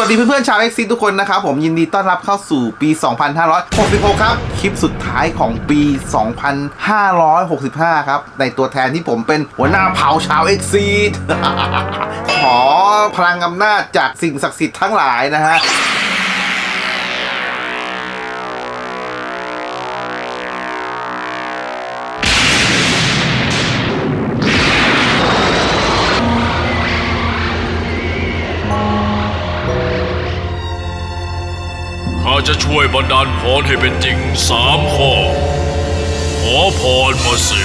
วัสดีเพื่อนๆชาวเอ็กซิทุกคนนะครับผมยินดีต้อนรับเข้าสู่ปี 2566 ครับ คลิปสุดท้ายของปี 2565 ครับ ในตัวแทนที่ผมเป็นหัวหน้าเผ่าชาวเอ็กซีทขอพลังอำนาจจากสิ่งศักดิ์สิทธิ์ทั้งหลายนะฮะ ข้าจะช่วยบันดาลพรให้เป็นจริงสามข้อ ขอพรมาสิ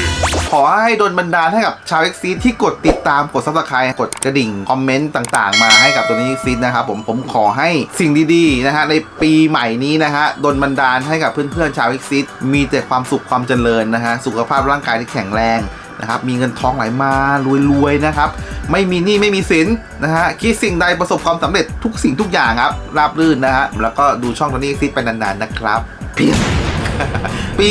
ขอให้โดนบันดาลให้กับชาวเอ็กซีที่กดติดตามกดซับสไครต์กดกระดิ่ง คอมเมนต์ต่างๆ มาให้กับตัวนี้ซีนะครับผมผมขอให้สิ่งดีๆนะฮะในปีใหม่นี้นะฮะโดนบันดาลให้กับเพื่อนๆชาวเอ็กซีมีแต่ความสุขความเจริญนะฮะสุขภาพร่างกายที่แข็งแรงนะครับมีเงินทองไหลมารวยๆนะครับ ไม่มีหนี้ไม่มีสินนะฮะคิดสิ่งใดประสบความสำเร็จทุกสิ่งทุกอย่างครับ ราบรื่นนะฮะแล้วก็ดูช่องตอนนี้เอ็กซีไปนานๆนะครับเพียงปี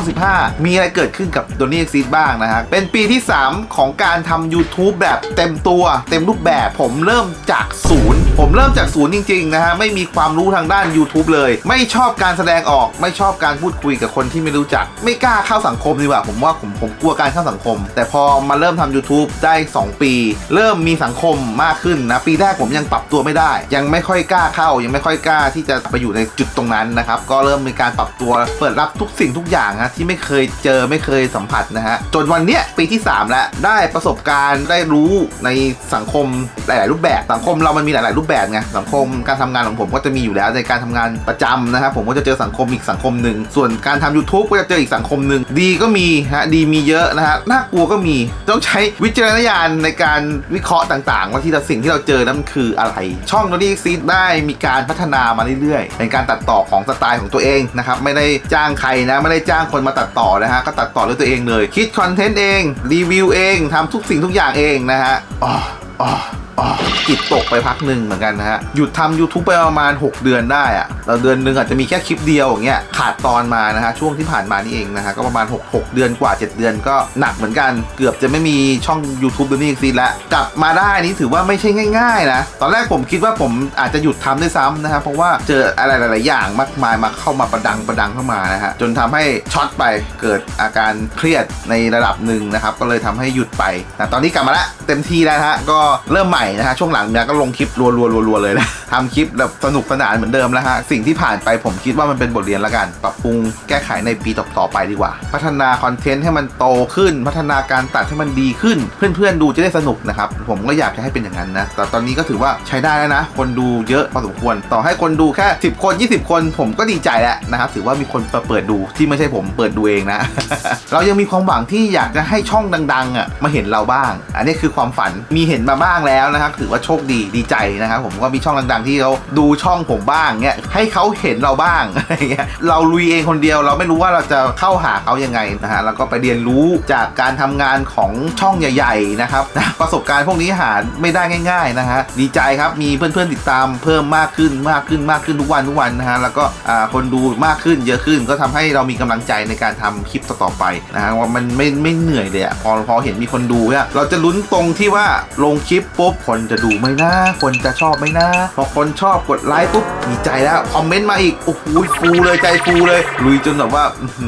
2515 มีอะไรเกิดขึ้นกับ d o n n y Exit บ้างนะฮะ เป็นปีที่ 3 ของการทำ YouTube แบบเต็มตัว เต็มรูปแบบผมเริ่มจากศูนย์ ผมเริ่มจากศูนย์จริงๆนะฮะไม่มีความรู้ทางด้าน YouTube เลย ไม่ชอบการแสดงออกไม่ชอบการพูดคุยกับคนที่ไม่รู้จัก ไม่กล้าเข้าสังคมดีกว่าผมว่าผมผมกลัวการเข้าสังคม แต่พอมาเริ่มทำ YouTube ได้ 2 ปี เริ่มมีสังคมมากขึ้นนะปีแรกผมยังปรับตัวไม่ได้ ยังไม่ค่อยกล้าเข้า ยังไม่ค่อยกล้าที่จะไปอยู่ในจุดตรงนั้นนะครับก็เริ่มมีการปรับตัวเปิดรับทุกสิ่งทุกอย่างฮะที่ไม่เคยเจอไม่เคยสัมผัสนะฮะจนวันเนี้ยปีที่ 3 แล้วได้ประสบการณ์ได้รู้ในสังคมหลาย ๆ รูปแบบสังคมเรามันมีหลาย ๆ รูปแบบไงสังคมการทำงานของผมก็จะมีอยู่แล้วในการทำงานประจำนะครับผมก็จะเจอสังคมอีกสังคมหนึ่งส่วนการทำ YouTube ก็จะเจออีกสังคมหนึ่งดีก็มีฮะดีมีเยอะนะฮะน่ากลัวก็มีต้องใช้วิจารณญาณในการวิเคราะห์ต่าง ๆ ว่าที่เราสิ่งที่เราเจอนั้นมันคืออะไร ช่องโนดี้ซีดได้มีการพัฒนามาเรื่อยๆในการตัดต่อของสไตล์ของตัวเองนะครับไม่ได้จ้างใครนะไม่ได้จ้างคนมาตัดต่อนะฮะก็ตัดต่อด้วยตัวเองเลย คิดคอนเทนต์เองรีวิวเองทำทุกสิ่งทุกอย่างเองนะฮะอ๋ออ๋อ จิตตกไปพักหนึ่งเหมือนกันนะฮะ หยุดทำ YouTube ไปประมาณ 6 เดือนได้อะแล้วเดือนหนึ่งอาจจะมีแค่คลิปเดียวอย่างเงี้ยขาดตอนมานะฮะ ช่วงที่ผ่านมานี่เองนะฮะ ก็ประมาณ 6 6 เดือนกว่า 7 เดือนก็หนักเหมือนกัน เกือบจะไม่มีช่อง YouTube ตัวนี้อีกซีแล้วกลับมาได้นี่ถือว่าไม่ใช่ง่ายๆนะ ตอนแรกผมคิดว่าผมอาจจะหยุดทำด้วยซ้ำนะฮะเพราะว่าเจออะไรหลายๆอย่างมากมายมาเข้ามาประดังประดังเข้ามานะฮะจนทำให้ช็อตไปเกิดอาการเครียดในระดับหนึ่งนะครับก็เลยทำให้หยุดไปแต่ตอนนี้กลับมาล้วเต็มที่แล้วฮะก็เริ่มใหม่นะฮะช่วงหลังเนี่ยก็ลงคลิปรัวๆๆเลยนะทำคลิปแบบสนุกสนานเหมือนเดิมแล้วฮะสิ่งที่ผ่านไปผมคิดว่ามันเป็นบทเรียนแล้วกัน ปรับปรุงแก้ไขในปีต่อๆไปดีกว่า พัฒนาคอนเทนต์ให้มันโตขึ้น พัฒนาการตัดให้มันดีขึ้น เพื่อนๆดูจะได้สนุกนะครับผมก็อยากจะให้เป็นอย่างนั้นนะแต่ตอนนี้ก็ถือว่าใช้ได้แล้วนะ คนดูเยอะพอสมควร ต่อให้คนดูแค่ 10 คน 20 คนผมก็ดีใจแล้วนะครับถือว่ามีคนมาเปิดดูที่ไม่ใช่ผมเปิดดูเองนะ เรายังมีความหวังที่อยากจะให้ช่องดังๆอะมาเห็นเราบ้าง อันนี้คือความฝันมีเห็นมาบ้างแล้วนะครับถือว่าโชคดีดีใจนะครับผมก็มีช่องดังๆ ที่เขาดูช่องผมบ้างเงี้ยให้เขาเห็นเราบ้างอะไรเงี้ยเราลุยเองคนเดียวเราไม่รู้ว่าเราจะเข้าหาเขายังไงนะฮะแล้วก็ไปเรียนรู้จากการทำงานของช่องใหญ่ๆนะครับประสบการณ์พวกนี้หาไม่ได้ง่าย ๆนะฮะดีใจครับมีเพื่อนๆติดตามเพิ่มมากขึ้นมากขึ้นมากขึ้นทุกวันทุกวันนะฮะแล้วก็คนดูมากขึ้นเยอะขึ้น ก็ทำให้เรามีกำลังใจในการทำคลิปต่อๆไปนะฮะว่ามันไม่ไม่เหนื่อยเลยอะพอพอเห็นมีคนดูเนี่ยเราจะลุ้นตรงที่ว่าลงคลิปปุ๊บคนจะดูไหมนะ คนจะชอบไหมนะ พอคนชอบกดไลค์ปุ๊บดีใจแล้ว คอมเมนต์มาอีก โอ้โหฟูเลยใจฟูเลย ลุยจนแบบว่า อื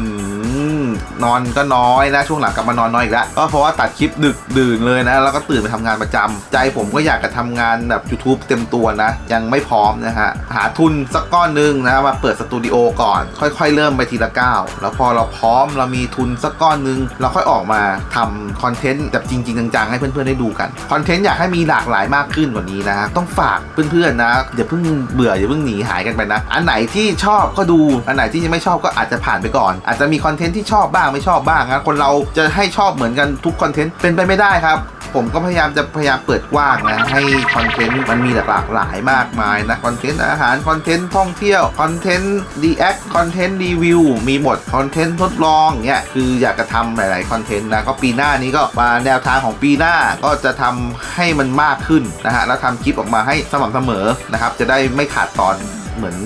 นอนก็น้อยนะช่วงหลังกลับมานอนน้อยอีกแล้วก็เพราะว่าตัดคลิปดึกดื่นเลยนะ แล้วก็ตื่นไปทำงานประจำใจผมก็อยากจะทำงานแบบ YouTube เต็มตัวนะ ยังไม่พร้อมนะฮะ หาทุนสักก้อนหนึงนะมาเปิดสตูดิโอก่อน ค่อยๆ เริ่มไปทีละก้าวแล้วพอเราพร้อมเรามีทุนสักก้อนหนึง เราค่อยออกมาทำคอนเทนต์แบบจริง ๆ จังๆ ให้เพื่อนๆได้ดูกันคอนเทนต์อยากให้มีหลากหลายมากขึ้นกว่านี้นะฮะต้องฝากเพื่อนๆนะอย่าเพิ่งเบื่ออย่าเพิ่งหนีหายกันไปนะ อันไหนที่ชอบก็ดูอันไหนที่ยังไม่ชอบก็อาจจะผ่านไปก่อน อาจจะมีคอนเทนต์ที่ชอบบ้างไม่ชอบบ้างนะคนเราจะให้ชอบเหมือนกันทุกคอนเทนต์เป็นไปไม่ได้ครับ ผมก็พยายามจะพยายามเปิดกว้างนะให้คอนเทนต์มันมีหลากหลายมากมายนะคอนเทนต์อาหารคอนเทนต์ท่องเที่ยวคอนเทนต์ดีแอคคอนเทนต์รีวิวมีหมดคอนเทนต์ทดลองเงี้ยคืออยากจะทำหลาย ๆ คอนเทนต์นะก็ปีหน้านี้ก็มาแนวทางของปีหน้าก็จะทำให้มันมากขึ้นนะฮะแล้วทำคลิปออกมาให้สม่ำเสมอนะครับจะได้ไม่ขาดตอนเหมือน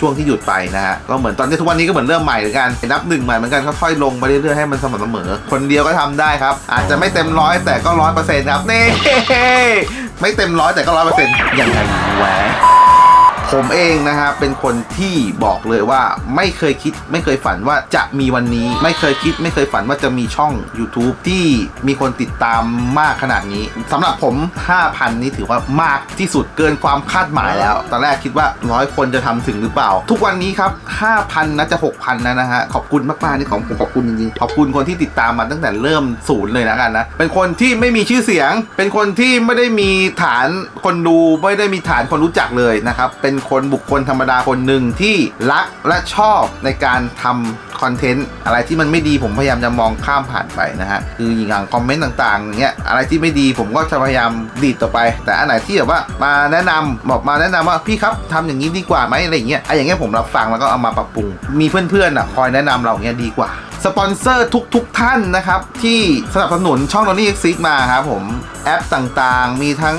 ช่วงที่หยุดไปนะฮะก็เหมือนตอนนี้ทุกวันนี้ก็เหมือนเริ่มใหม่เหมือนกันนับหนึ่งใหม่เหมือนกันค่อยๆลงไปเรื่อยๆให้มันสม่ำเสมอ คนเดียวก็ทำได้ครับ อาจจะไม่เต็มร้อยแต่ก็ร้อยเปอร์เซ็นต์ครับนี่ไม่เต็มร้อยแต่ก็ร้อยเปอร์เซ็นต์ยังไงวะ ผมเองนะฮะเป็นคนที่บอกเลยว่าไม่เคยคิดไม่เคยฝันว่าจะมีวันนี้ ไม่เคยคิดไม่เคยฝันว่าจะมีช่อง YouTube ที่มีคนติดตามมากขนาดนี้สำหรับผม 5,000 นี่ถือว่ามากที่สุดเกินความคาดหมายแล้ว ตอนแรกคิดว่าร้อยคนจะทำถึงหรือเปล่า ทุกวันนี้ครับ 5,000น่าจะ 6,000แล้วนะฮะขอบคุณมากๆนี่ของผมขอบคุณจริงๆขอบคุณคนที่ติดตามมาตั้งแต่เริ่มศูนย์เลยนะกันนะเป็นคนที่ไม่มีชื่อเสียง เป็นคนที่ไม่ได้มีฐานคนดูไม่ได้มีฐานคนรู้จักเลยนะครับเป็นคนบุคคลธรรมดาคนหนึ่งที่รักและชอบในการทำคอนเทนต์อะไรที่มันไม่ดีผมพยายามจะมองข้ามผ่านไปนะฮะคืออย่างคอมเมนต์ต่างๆอย่างเงี้ยอะไรที่ไม่ดีผมก็จะพยายามดีดต่อไป แต่อันไหนที่แบบว่ามาแนะนำบอกมาแนะนำว่าพี่ครับทำอย่างนี้ดีกว่าไหมอะไรอย่างเงี้ยไอ้อย่างเงี้ยผมรับฟังแล้วก็เอามาปรับปรุง มีเพื่อนๆอะคอยแนะนำเราอย่างเงี้ยดีกว่า สปอนเซอร์ทุกๆทท่านนะครับ ที่สนับสนุนช่อง Tony X มาครับผมแอปต่างๆ มีทั้ง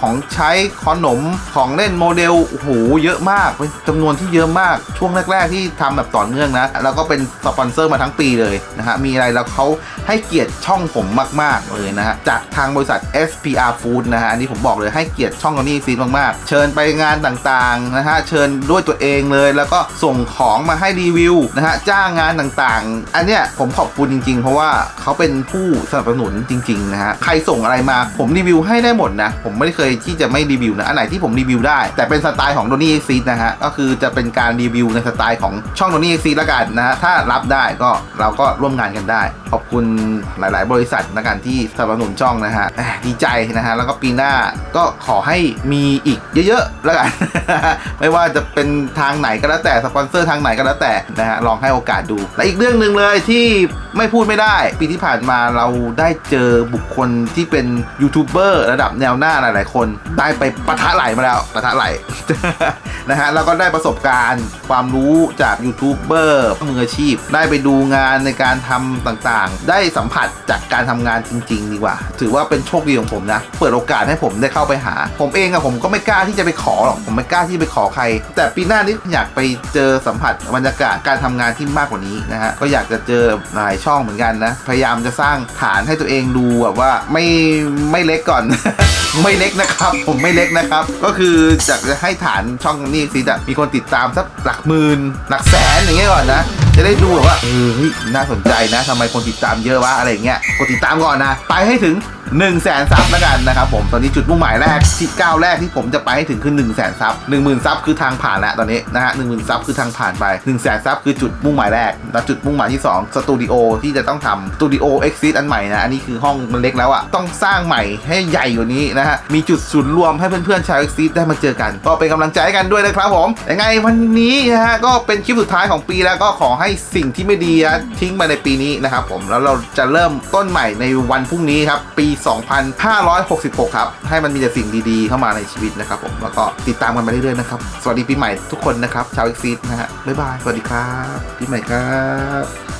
ของใช้ขนมของเล่นโมเดลโอ้โหเยอะมากเป็นจำนวนที่เยอะมากช่วงแรก ๆ ที่ทำแบบต่อเนื่องนะ แล้วก็เป็นสปอนเซอร์มาทั้งปีเลยนะฮะมีอะไรแล้วเขาให้เกียรติช่องผมมาก ๆ เลยนะฮะจากทางบริษัท SPR Food นะฮะอันนี้ผมบอกเลยให้เกียรติช่อง Tony X มากๆ เชิญไปงานต่างๆนะฮะเชิญด้วยตัวเองเลย แล้วก็ส่งของมาให้รีวิวนะฮะจ้างงานต่างๆอันเนี้ยผมขอบคุณจริง ๆ เพราะว่าเขาเป็นผู้สนับสนุนจริง ๆ นะฮะ ใครส่งอะไรมาผมรีวิวให้ได้หมดนะ ผมไม่เคยที่จะไม่รีวิวนะ อันไหนที่ผมรีวิวได้ แต่เป็นสไตล์ของ d o n n y X นะฮะ ก็คือจะเป็นการรีวิวในสไตล์ของช่องโดนี่ซีนละกันนะฮะ ถ้ารับได้ก็เราก็ร่วมงานกันได้ขอบ คุณหลาย ๆ บริษัทนะกันที่สนับสนุนช่องนะฮะดีใจนะฮะแล้วก็ปีหน้าก็ขอให้มีอีกเยอะ ๆ แล้วกัน ไม่ว่าจะเป็นทางไหนก็แล้วแต่สปอนเซอร์ทางไหนก็แล้วแต่นะฮะลองให้โอกาสดู และอีกเรื่องหนึ่งเลยที่ไม่พูดไม่ได้ ปีที่ผ่านมาเราได้เจอบุคคลที่เป็นยูทูบเบอร์ระดับแนวหน้าหลาย ๆ คนได้ไปปะทะไหลมาแล้วปะทะไหล นะฮะแล้วก็ได้ประสบการณ์ความรู้จากยูทูบเบอร์มืออาชีพ ได้ไปดูงานในการทำต่างๆ ได้สัมผัสจากการทำงานจริง ๆ ดีกว่า ถือว่าเป็นโชคดีของผมนะ เปิดโอกาสให้ผมได้เข้าไปหา ผมเองอะผมก็ไม่กล้าที่จะไปขอหรอกผมไม่กล้าที่ไปขอใคร แต่ปีหน้านี้อยากไปเจอสัมผัสบรรยากาศการทำงานที่มากกว่านี้นะฮะก็อยากจะเจอหลายช่องเหมือนกันนะพยายามจะสร้างฐานให้ตัวเองดูแบบว่าไม่ไม่เล็กก่อน ไม่เล็กนะครับ ผมไม่เล็กนะครับ ก็คืออยากจะให้ฐานช่องนี้สีจะมีคนติดตามสักหลักหมื่นหลักแสนอย่างเงี้ยก่อนนะ จะได้ดูแบบว่าเออเฮ้ยน่าสนใจนะทำไมคนติดตามเยอะวะอะไรอย่างเงี้ยกดติดตามก่อนนะ ไปให้ถึง1 0 0 0 0แสนซับแล้วกันนะครับผมตอนนี้จุดมุ่งหมายแรกที่ก้าวแรกที่ผมจะไปให้ถึงคือ1 0 0 0 0แสนซับ1 0,000ซับคือทางผ่านแล้วตอนนี้นะฮะ1 0,000ซับคือทางผ่านไป1 0 0 0 0แสนซับคือจุดมุ่งหมายแรกแล้วจุดมุ่งหมายที่2สตูดิโอที่จะต้องทำสตูดิโอเอ็กซิสอันใหม่นะอันนี้คือห้องมันเล็กแล้วอะต้องสร้างใหม่ให้ใหญ่กว่านี้นะฮะมีจุดศูนย์รวมให้เพื่อนๆชาวเอ็กซิสได้มาเจอกัน ก็เป็นกำลังใจกันด้วยนะครับผมยังไงวันนี้นะฮะก็เป็นคลิปสุดท้ายของปีแล้วก็ขอให้สิ่งที่ไม่ดีทิ้งไปในปีนี้นะครับผมแล้วเราจะเริ่มต้นใหม่ในวันพรุ่งนี้ครับปี 2566 ครับ ให้มันมีแต่สิ่งดีๆ เข้ามาในชีวิตนะครับผมแล้วก็ติดตามกันไปเรื่อยๆนะครับสวัสดีปีใหม่ทุกคนนะครับชาวเอ็กซิสนะฮะบ๊ายบายสวัสดีครับปีใหม่ครับ